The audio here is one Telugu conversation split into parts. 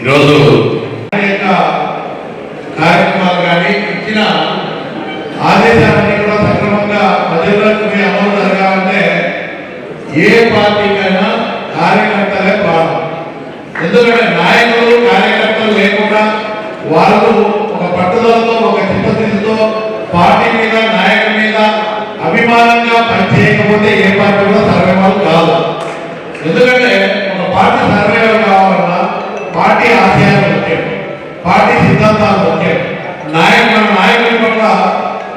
ఈరోజు యొక్క కార్యక్రమాలు కానీ ఇచ్చిన ఆదేశాలన్నీ కూడా సక్రమంగా ప్రజలకు అమలు జరగాలంటే ఏ పార్టీకైనా కార్యకర్తలే ప్రాణం ఎందుకంటే నాయకులు కార్యకర్తలు లేకుండా వాళ్ళు ఒక పట్టుదలతో ఒక చిత్తశుద్ధితో పార్టీ మీద నాయకుడి మీద అభిమానంగా పనిచేయకపోతే ఏ పార్టీ కూడా సర్వేమాలు కాదు ఎందుకంటే ఒక పార్టీ సర్వేలు కావాలన్నా పార్టీ ఆశయాలు ముఖ్యం పార్టీ సిద్ధాంతాలు ముఖ్యం నాయకుల నాయకుల పట్ల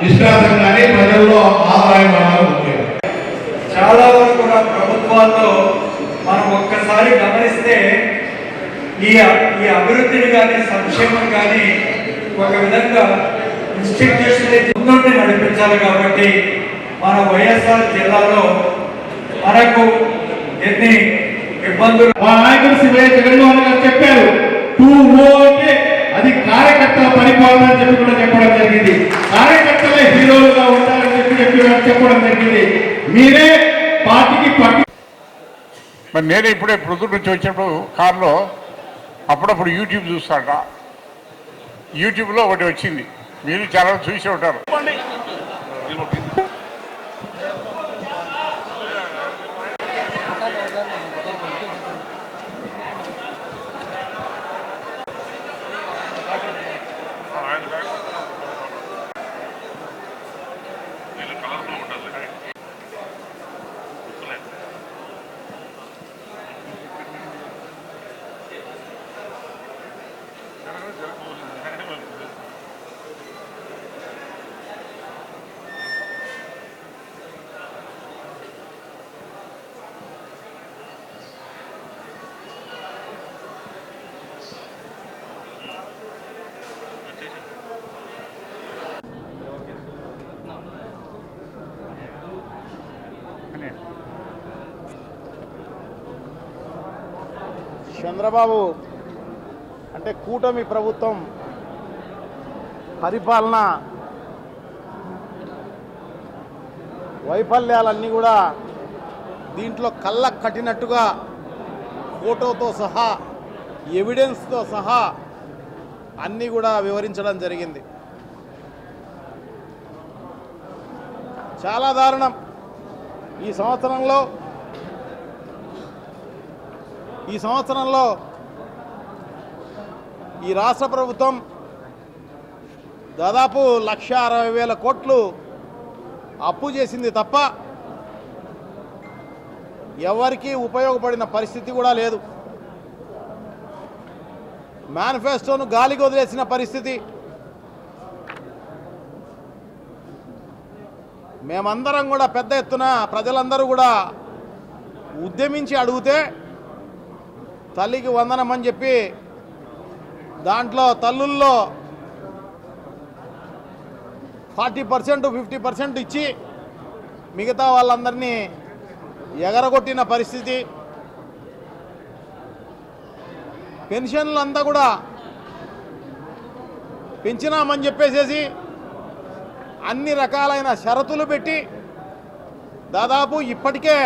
నిష్కాసంగానే కానీ ప్రజల్లో ఆదాయమానాలు ముఖ్యం. చాలా వరకు కూడా ప్రభుత్వాల్లో మనం ఒక్కసారి గమనిస్తే ఈ ఈ అభివృద్ధిని కానీ సంక్షేమం కానీ ఒక విధంగా ఇన్స్టిట్యూషన్ ముందుండి నడిపించాలి కాబట్టి మన వైఎస్ఆర్ జిల్లాలో మనకు ఎన్ని ఇబ్బందులు మా నాయకుడు శివయ్య జగన్మోహన్ గారు చెప్పారు టూ ఓ అంటే అది కార్యకర్తల పరిపాలన అని చెప్పి కూడా చెప్పడం జరిగింది. కార్యకర్తలే హీరోలుగా ఉంటారని చెప్పి చెప్పి చెప్పడం జరిగింది. మీరే పార్టీకి పట్టు మరి నేను ఇప్పుడే ప్రొద్దుట నుంచి వచ్చినప్పుడు కారులో అప్పుడప్పుడు యూట్యూబ్ చూస్తాట. యూట్యూబ్లో ఒకటి వచ్చింది. మీరు చాలా చూసి ఉంటారు. చంద్రబాబు అంటే కూటమి ప్రభుత్వం పరిపాలన వైఫల్యాలన్నీ కూడా దీంట్లో కళ్ళ కట్టినట్టుగా ఫోటోతో సహా ఎవిడెన్స్తో సహా అన్నీ కూడా వివరించడం జరిగింది. చాలా దారుణం. ఈ సంవత్సరంలో ఈ సంవత్సరంలో ఈ రాష్ట్ర ప్రభుత్వం దాదాపు లక్ష అరవై వేల కోట్లు అప్పు చేసింది తప్ప ఎవరికీ ఉపయోగపడిన పరిస్థితి కూడా లేదు. మేనిఫెస్టోను గాలికి వదిలేసిన పరిస్థితి. మేమందరం కూడా పెద్ద ఎత్తున ప్రజలందరూ కూడా ఉద్యమించి అడిగితే తల్లికి వందనం అని చెప్పి దాంట్లో తల్లుల్లో ఫార్టీ పర్సెంట్ ఫిఫ్టీ పర్సెంట్ ఇచ్చి మిగతా వాళ్ళందరినీ ఎగరగొట్టిన పరిస్థితి. పెన్షన్లు అంతా కూడా పెంచినామని చెప్పేసేసి అన్ని రకాలైన షరతులు పెట్టి దాదాపు ఇప్పటికే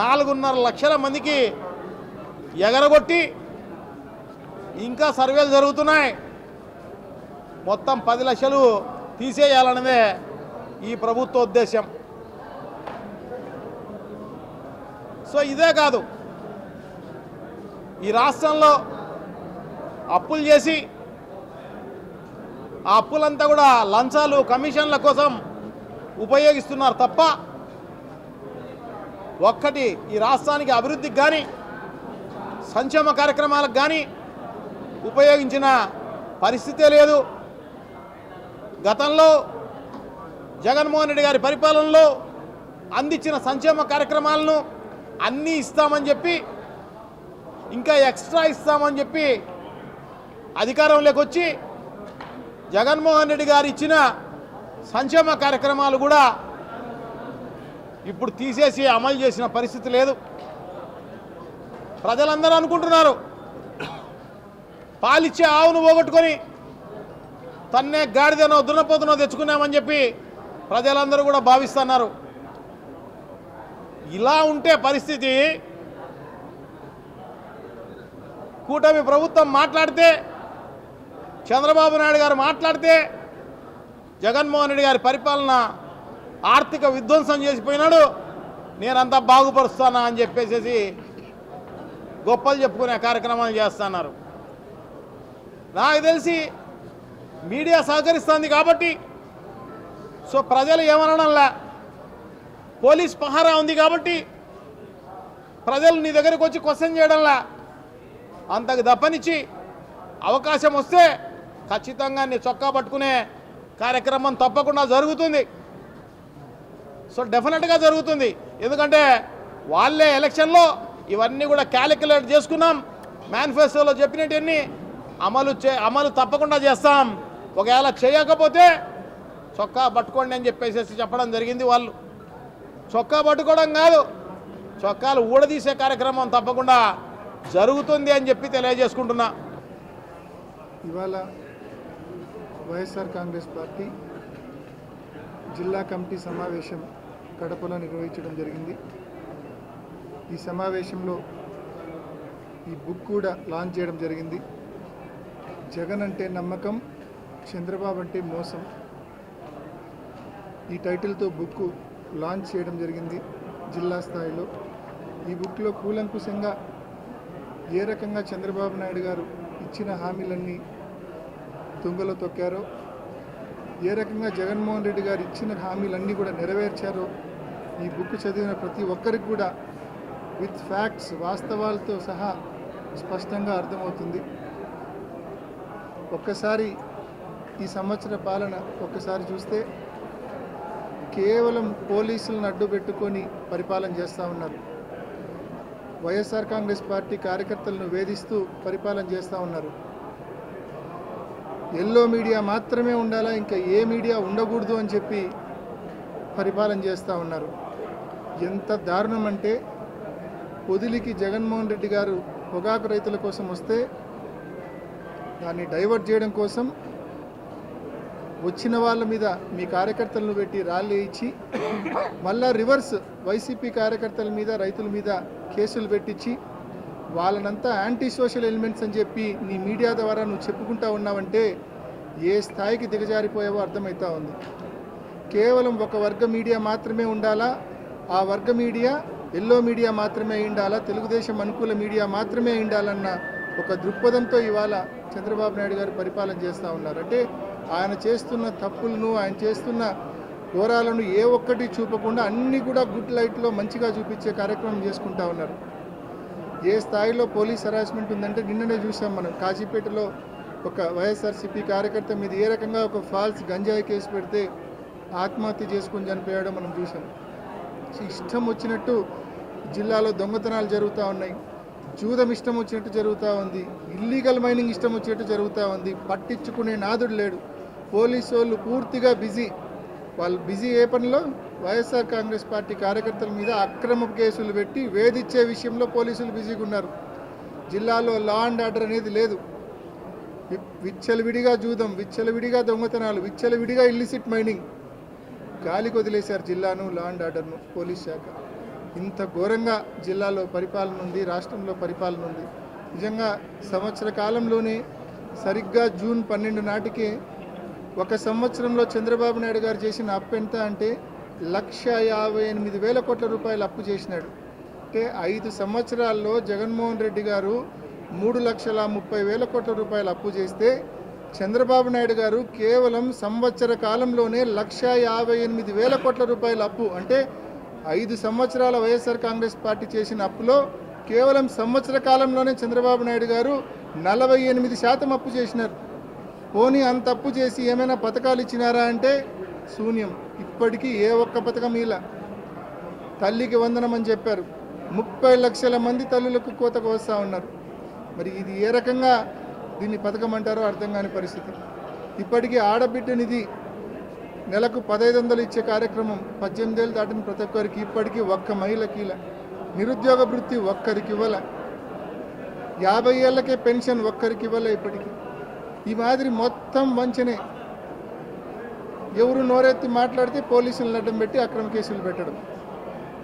నాలుగున్నర లక్షల మందికి ఎగరగొట్టి ఇంకా సర్వేలు జరుగుతున్నాయి. మొత్తం పది లక్షలు తీసేయాలన్నదే ఈ ప్రభుత్వ ఉద్దేశం సో ఇదే కాదు. ఈ రాష్ట్రంలో అప్పులు చేసి ఆ అప్పులంతా కూడా లంచాలు కమిషన్ల కోసం ఉపయోగిస్తున్నారు తప్ప ఒక్కటి ఈ రాష్ట్రానికి అభివృద్ధికి కానీ సంక్షేమ కార్యక్రమాలకు కానీ ఉపయోగించిన పరిస్థితే లేదు. గతంలో జగన్మోహన్ రెడ్డి గారి పరిపాలనలో అందించిన సంక్షేమ కార్యక్రమాలను అన్నీ ఇస్తామని చెప్పి ఇంకా ఎక్స్ట్రా ఇస్తామని చెప్పి అధికారంలోకి వచ్చి జగన్మోహన్ రెడ్డి గారు ఇచ్చిన సంక్షేమ కార్యక్రమాలు కూడా ఇప్పుడు తీసేసి అమలు చేసిన పరిస్థితి లేదు. ప్రజలందరూ అనుకుంటున్నారు. పాలిచ్చే ఆవును పోగొట్టుకొని తన్నే గాడిదనో దున్నపోతునో తెచ్చుకున్నామని చెప్పి ప్రజలందరూ కూడా భావిస్తున్నారు. ఇలా ఉంటే పరిస్థితి కూటమి ప్రభుత్వం మాట్లాడితే చంద్రబాబు నాయుడు గారు మాట్లాడితే జగన్మోహన్ రెడ్డి గారి పరిపాలన ఆర్థిక విధ్వంసం చేసిపోయినాడు నేనంతా బాగుపరుస్తానా అని చెప్పేసేసి గొప్పలు చెప్పుకునే కార్యక్రమాలు చేస్తున్నారు. నాకు తెలిసి మీడియా సహకరిస్తుంది కాబట్టి సో ప్రజలు ఏమనడంలా? పోలీస్ పహారా ఉంది కాబట్టి ప్రజలు నీ దగ్గరికి వచ్చి క్వశ్చన్ చేయడంలా? అంతకు దప్పనిచ్చి అవకాశం వస్తే ఖచ్చితంగా నీ చొక్కా పట్టుకునే కార్యక్రమం తప్పకుండా జరుగుతుంది. సో డెఫినెట్గా జరుగుతుంది. ఎందుకంటే వాళ్ళే ఎలక్షన్లో ఇవన్నీ కూడా క్యాలిక్యులేట్ చేసుకున్నాం. మేనిఫెస్టోలో చెప్పినవన్నీ అమలు చే అమలు తప్పకుండా చేస్తాం. ఒకవేళ చేయకపోతే చొక్కా పట్టుకోండి అని చెప్పేసి చెప్పడం జరిగింది వాళ్ళు. చొక్కా పట్టుకోవడం కాదు చొక్కాలు ఊడదీసే కార్యక్రమం తప్పకుండా జరుగుతుంది అని చెప్పి తెలియజేసుకుంటున్నా. ఇవాళ వైఎస్ఆర్ కాంగ్రెస్ పార్టీ జిల్లా కమిటీ సమావేశం కడపలో నిర్వహించడం జరిగింది. ఈ సమావేశంలో ఈ బుక్ కూడా లాంచ్ చేయడం జరిగింది. జగన్ అంటే నమ్మకం చంద్రబాబు అంటే మోసం. ఈ టైటిల్తో బుక్ లాంచ్ చేయడం జరిగింది జిల్లా స్థాయిలో. ఈ బుక్లో కూలంకుశంగా ఏ రకంగా చంద్రబాబు నాయుడు గారు ఇచ్చిన హామీలన్నీ తుంగలో తొక్కారో ఏ రకంగా జగన్మోహన్ రెడ్డి గారు ఇచ్చిన హామీలన్నీ కూడా నెరవేర్చారో ఈ బుక్ చదివిన ప్రతి ఒక్కరికి కూడా విత్ ఫ్యాక్ట్స్ వాస్తవాలతో సహా స్పష్టంగా అర్థమవుతుంది. ఒక్కసారి ఈ సంవత్సర పాలన ఒక్కసారి చూస్తే కేవలం పోలీసులను అడ్డు పెట్టుకొని పరిపాలన చేస్తూ ఉన్నారు. వైఎస్ఆర్ కాంగ్రెస్ పార్టీ కార్యకర్తలను వేధిస్తూ పరిపాలన చేస్తూ ఉన్నారు. ఎల్లో మీడియా మాత్రమే ఉండాలా ఇంకా ఏ మీడియా ఉండకూడదు అని చెప్పి పరిపాలన చేస్తూ ఉన్నారు. ఎంత దారుణం అంటే పొదిలికి జగన్మోహన్ రెడ్డి గారు పొగాకు రైతుల కోసం వస్తే దాన్ని డైవర్ట్ చేయడం కోసం వచ్చిన వాళ్ళ మీద మీ కార్యకర్తలను పెట్టి ర్యాలీ ఇచ్చి మళ్ళా రివర్స్ వైసీపీ కార్యకర్తల మీద రైతుల మీద కేసులు పెట్టించి వాళ్ళనంతా యాంటీ సోషల్ ఎలిమెంట్స్ అని చెప్పి నీ మీడియా ద్వారా నువ్వు చెప్పుకుంటా ఉన్నావంటే ఏ స్థాయికి దిగజారిపోయావో అర్థమవుతా ఉంది. కేవలం ఒక వర్గ మీడియా మాత్రమే ఉండాలా? ఆ వర్గ మీడియా ఎల్లో మీడియా మాత్రమే ఉండాలా తెలుగుదేశం అనుకూల మీడియా మాత్రమే ఉండాలన్న ఒక దృక్పథంతో ఇవాళ చంద్రబాబు నాయుడు గారు పరిపాలన చేస్తూ ఉన్నారు. అంటే ఆయన చేస్తున్న తప్పులను ఆయన చేస్తున్న ఘోరాలను ఏ ఒక్కటి చూపకుండా అన్నీ కూడా గుడ్ లైట్లో మంచిగా చూపించే కార్యక్రమం చేసుకుంటా ఉన్నారు. ఏ స్థాయిలో పోలీస్ హరాస్మెంట్ ఉందంటే నిన్ననే చూసాం మనం. కాజీపేటలో ఒక వైఎస్ఆర్సీపీ కార్యకర్త మీద ఏ రకంగా ఒక ఫాల్స్ గంజాయి కేసు పెడితే ఆత్మహత్య చేసుకుని చనిపోయాడో మనం చూసాం. ఇష్టం వచ్చినట్టు జిల్లాలో దొంగతనాలు జరుగుతూ ఉన్నాయి. జూదం ఇష్టం వచ్చినట్టు జరుగుతూ ఉంది. ఇల్లీగల్ మైనింగ్ ఇష్టం వచ్చినట్టు జరుగుతూ ఉంది. పట్టించుకునే నాదుడు లేడు. పోలీసు వాళ్ళు పూర్తిగా బిజీ. వాళ్ళు బిజీ ఏ పనిలో? వైఎస్ఆర్ కాంగ్రెస్ పార్టీ కార్యకర్తల మీద అక్రమ కేసులు పెట్టి వేధించే విషయంలో పోలీసులు బిజీగా ఉన్నారు. జిల్లాలో లా అండ్ ఆర్డర్ అనేది లేదు. విచ్చలవిడిగా జూదం విచ్చలవిడిగా దొంగతనాలు విచ్చలవిడిగా ఇల్లిసిట్ మైనింగ్ గాలికి వదిలేశారు జిల్లాను లా అండ్ ఆర్డర్ను పోలీస్ శాఖ. ఇంత ఘోరంగా జిల్లాలో పరిపాలన ఉంది రాష్ట్రంలో పరిపాలన ఉంది. నిజంగా సంవత్సర కాలంలోనే సరిగ్గా జూన్ పన్నెండు నాటికి ఒక సంవత్సరంలో చంద్రబాబు నాయుడు గారు చేసిన అప్పు ఎంత అంటే లక్ష యాభై ఎనిమిది వేల కోట్ల రూపాయలు అప్పు చేసినాడు. అంటే ఐదు సంవత్సరాల్లో జగన్మోహన్ రెడ్డి గారు మూడు లక్షల ముప్పై వేల కోట్ల రూపాయలు అప్పు చేస్తే చంద్రబాబు నాయుడు గారు కేవలం సంవత్సర కాలంలోనే లక్ష యాభై ఎనిమిది వేల కోట్ల రూపాయల అప్పు అంటే ఐదు సంవత్సరాల వైఎస్ఆర్ కాంగ్రెస్ పార్టీ చేసిన అప్పులో కేవలం సంవత్సర కాలంలోనే చంద్రబాబు నాయుడు గారు నలభై ఎనిమిది శాతం అప్పు చేసినారు. పోనీ అంత అప్పు చేసి ఏమైనా పథకాలు ఇచ్చినారా అంటే శూన్యం. ఇప్పటికీ ఏ ఒక్క పథకం ఇలా. తల్లికి వందనం అని చెప్పారు. ముప్పై లక్షల మంది తల్లులకు కోతకు వస్తూ ఉన్నారు. మరి ఇది ఏ రకంగా దీన్ని పథకం అంటారో అర్థం కాని పరిస్థితి. ఇప్పటికీ ఆడబిడ్డ నిధి నెలకు పదహైదు వందలు ఇచ్చే కార్యక్రమం పద్దెనిమిది ఏళ్ళు దాటిన ప్రతి ఒక్కరికి ఇప్పటికీ ఒక్క మహిళకి ఇలా నిరుద్యోగ వృత్తి ఒక్కరికి ఇవ్వాల. యాభై ఏళ్ళకే పెన్షన్ ఒక్కరికి ఇవ్వాల ఇప్పటికీ. ఈ మాదిరి మొత్తం వంచనే. ఎవరు నోరెత్తి మాట్లాడితే పోలీసులను అడ్డం పెట్టి అక్రమ కేసులు పెట్టడం.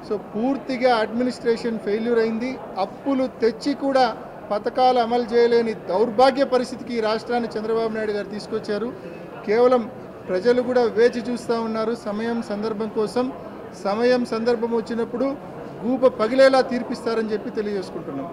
సో పూర్తిగా అడ్మినిస్ట్రేషన్ ఫెయిల్యూర్ అయింది. అప్పులు తెచ్చి కూడా పథకాలు అమలు చేయలేని దౌర్భాగ్య పరిస్థితికి ఈ రాష్ట్రాన్ని చంద్రబాబు నాయుడు గారు తీసుకొచ్చారు. కేవలం ప్రజలు కూడా వేచి చూస్తూ ఉన్నారు. సమయం సందర్భం కోసం సమయం సందర్భం వచ్చినప్పుడు గూప పగిలేలా తీర్పిస్తారని చెప్పి తెలియజేసుకుంటున్నాం.